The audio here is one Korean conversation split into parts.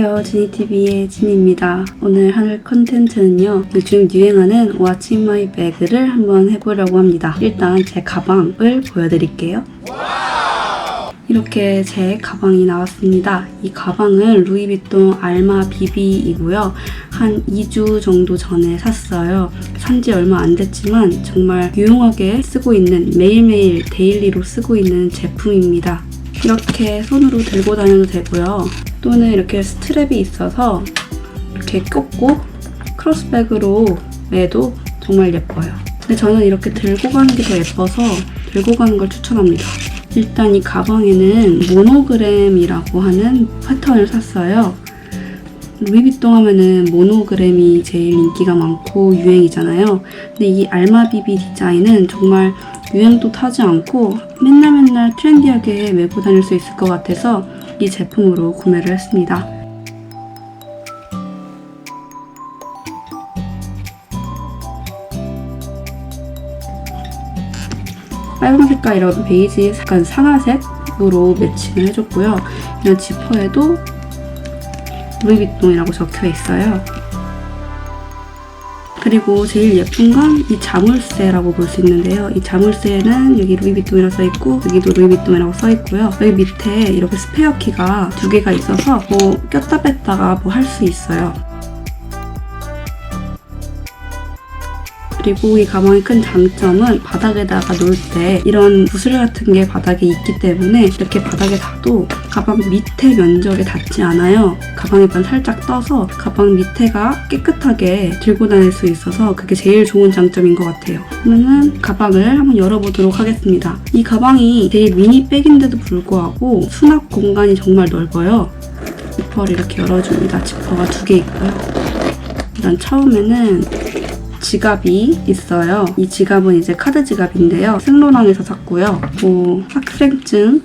안녕하세요. 지니TV의 진입니다. 오늘 할 컨텐츠는요. 요즘 유행하는 What's in my bag를 한번 해보려고 합니다. 일단 제 가방을 보여드릴게요. 이렇게 제 가방이 나왔습니다. 이 가방은 루이비통 알마 비비이고요. 한 2주 정도 전에 샀어요. 산지 얼마 안 됐지만 정말 유용하게 쓰고 있는 매일매일 데일리로 쓰고 있는 제품입니다. 이렇게 손으로 들고 다녀도 되고요. 또는 이렇게 스트랩이 있어서 이렇게 꽂고 크로스백으로 매도 정말 예뻐요. 근데 저는 이렇게 들고 가는 게 더 예뻐서 들고 가는 걸 추천합니다. 일단 이 가방에는 모노그램이라고 하는 패턴을 샀어요. 루이비통 하면은 모노그램이 제일 인기가 많고 유행이잖아요. 근데 이 알마비비 디자인은 정말 유행도 타지 않고 맨날 맨날 트렌디하게 메고 다닐 수 있을 것 같아서 이 제품으로 구매를 했습니다. 빨간 색깔 이런 베이지 약간 상아색으로 매칭을 해줬고요. 이런 지퍼에도 루이비통이라고 적혀 있어요. 그리고 제일 예쁜 건 이 자물쇠라고 볼 수 있는데요. 이 자물쇠는 여기 루이비통이라고 써있고 여기도 루이비통이라고 써있고요. 여기 밑에 이렇게 스페어 키가 두 개가 있어서 뭐 꼈다 뺐다가 뭐 할 수 있어요. 그리고 이 가방의 큰 장점은 바닥에다가 놓을 때 이런 구슬 같은 게 바닥에 있기 때문에 이렇게 바닥에 놔도 가방 밑에 면적에 닿지 않아요. 가방에만 살짝 떠서 가방 밑에가 깨끗하게 들고 다닐 수 있어서 그게 제일 좋은 장점인 것 같아요. 그러면은 가방을 한번 열어보도록 하겠습니다. 이 가방이 제일 미니백인데도 불구하고 수납 공간이 정말 넓어요. 지퍼를 이렇게 열어줍니다. 지퍼가 두 개 있고요. 일단 처음에는 지갑이 있어요. 이 지갑은 이제 카드 지갑인데요. 생로랑에서 샀고요. 뭐 학생증,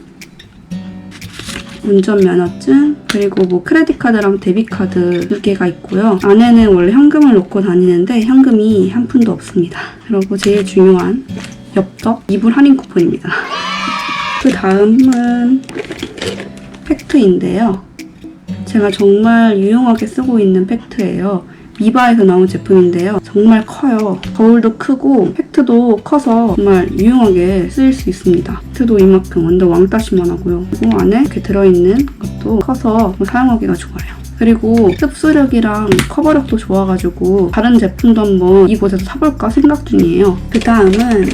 운전면허증, 그리고 뭐 크레딧 카드랑 데뷔 카드 두 개가 있고요. 안에는 원래 현금을 넣고 다니는데 현금이 한 푼도 없습니다. 그리고 제일 중요한 엽떡 이불 할인 쿠폰입니다. 그 다음은 팩트인데요. 제가 정말 유용하게 쓰고 있는 팩트예요. 미바에서 나온 제품인데요. 정말 커요. 거울도 크고 팩트도 커서 정말 유용하게 쓰일 수 있습니다. 팩트도 이만큼 완전 왕따시만 하고요. 그리고 안에 이렇게 들어있는 것도 커서 사용하기가 좋아요. 그리고 흡수력이랑 커버력도 좋아가지고 다른 제품도 한번 이곳에서 사볼까 생각 중이에요. 그 다음은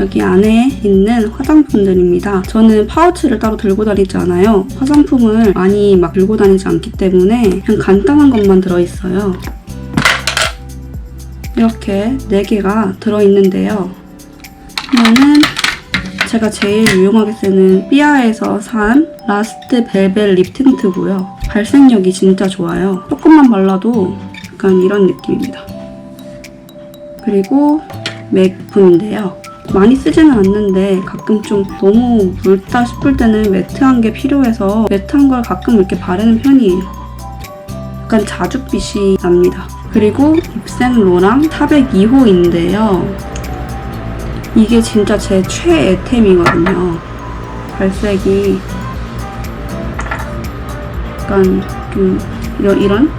여기 안에 있는 화장품들입니다. 저는 파우치를 따로 들고 다니지 않아요. 화장품을 많이 막 들고 다니지 않기 때문에 그냥 간단한 것만 들어있어요. 이렇게 4개가 들어있는데요. 하나는 제가 제일 유용하게 쓰는 삐아에서 산 라스트 벨벳 립 틴트고요. 발색력이 진짜 좋아요. 조금만 발라도 약간 이런 느낌입니다. 그리고 맥품인데요. 많이 쓰지는 않는데 가끔 좀 너무 묽다 싶을 때는 매트한 게 필요해서 매트한 걸 가끔 이렇게 바르는 편이에요. 약간 자줏빛이 납니다. 그리고 입생 로랑 402호인데요. 이게 진짜 제 최애템이거든요. 발색이 약간 좀 이런, 이런?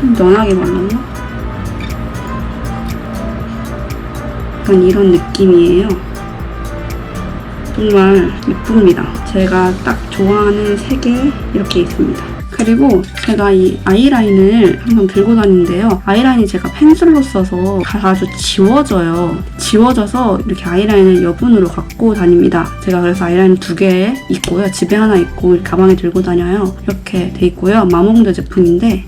좀 연하게 발랐나? 약간 이런 느낌이에요. 정말 예쁩니다. 제가 딱 좋아하는 색에 이렇게 있습니다. 그리고 제가 이 아이라인을 항상 들고 다니는데요. 아이라인이 제가 펜슬로 써서 아주 지워져요. 지워져서 이렇게 아이라인을 여분으로 갖고 다닙니다. 제가 그래서 아이라인 두 개 있고요. 집에 하나 있고 가방에 들고 다녀요. 이렇게 돼 있고요. 마몽드 제품인데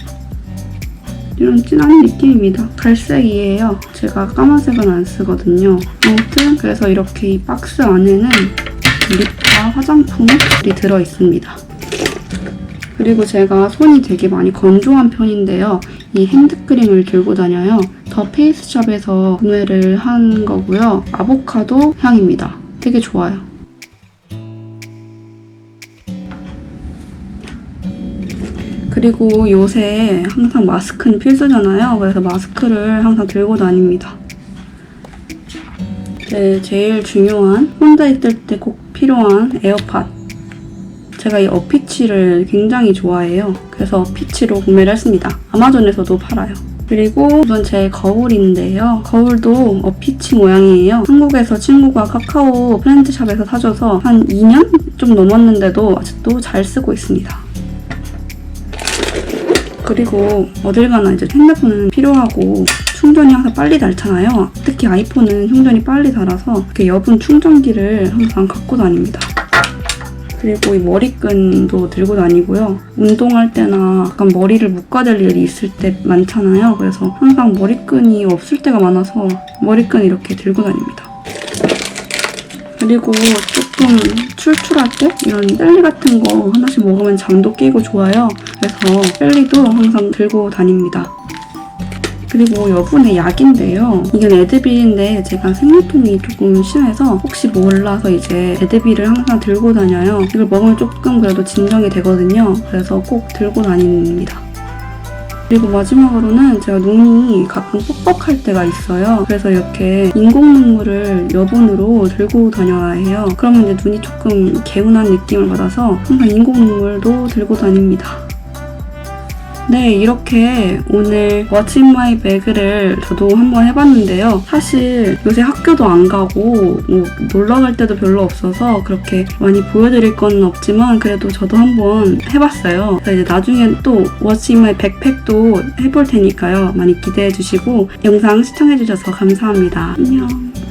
이런 진한 느낌입니다. 갈색이에요. 제가 까만색은 안 쓰거든요. 아무튼 그래서 이렇게 이 박스 안에는 립과 화장품이 들어있습니다. 그리고 제가 손이 되게 많이 건조한 편인데요. 이 핸드크림을 들고 다녀요. 더 페이스샵에서 구매를 한 거고요. 아보카도 향입니다. 되게 좋아요. 그리고 요새 항상 마스크는 필수잖아요. 그래서 마스크를 항상 들고 다닙니다. 제 제일 중요한 혼자 있을 때 꼭 필요한 에어팟. 제가 이 어피치를 굉장히 좋아해요. 그래서 어피치로 구매를 했습니다. 아마존에서도 팔아요. 그리고 우선 제 거울인데요. 거울도 어피치 모양이에요. 한국에서 친구가 카카오 프렌드샵에서 사줘서 한 2년 좀 넘었는데도 아직도 잘 쓰고 있습니다. 그리고 어딜 가나 이제 핸드폰은 필요하고 충전이 항상 빨리 닳잖아요. 특히 아이폰은 충전이 빨리 닳아서 이렇게 여분 충전기를 항상 갖고 다닙니다. 그리고 이 머리끈도 들고 다니고요. 운동할 때나 약간 머리를 묶어댈 일이 있을 때 많잖아요. 그래서 항상 머리끈이 없을 때가 많아서 머리끈 이렇게 들고 다닙니다. 그리고 조금 출출할 때 이런 젤리 같은 거 하나씩 먹으면 잠도 깨고 좋아요. 그래서 젤리도 항상 들고 다닙니다. 그리고 여분의 약인데요. 이건 에드빌인데 제가 생리통이 조금 심해서 혹시 몰라서 이제 에드빌을 항상 들고 다녀요. 이걸 먹으면 조금 그래도 진정이 되거든요. 그래서 꼭 들고 다닙니다. 그리고 마지막으로는 제가 눈이 가끔 뻑뻑할 때가 있어요. 그래서 이렇게 인공 눈물을 여분으로 들고 다녀야 해요. 그러면 이제 눈이 조금 개운한 느낌을 받아서 항상 인공 눈물도 들고 다닙니다. 네, 이렇게 오늘 in my bag를 저도 한번 해봤는데요. 사실 요새 학교도 안 가고 뭐 놀러 갈 때도 별로 없어서 그렇게 많이 보여드릴 건 없지만 그래도 저도 한번 해봤어요. 이제 나중에 또 in my backpack도 해볼 테니까요. 많이 기대해 주시고 영상 시청해 주셔서 감사합니다. 안녕.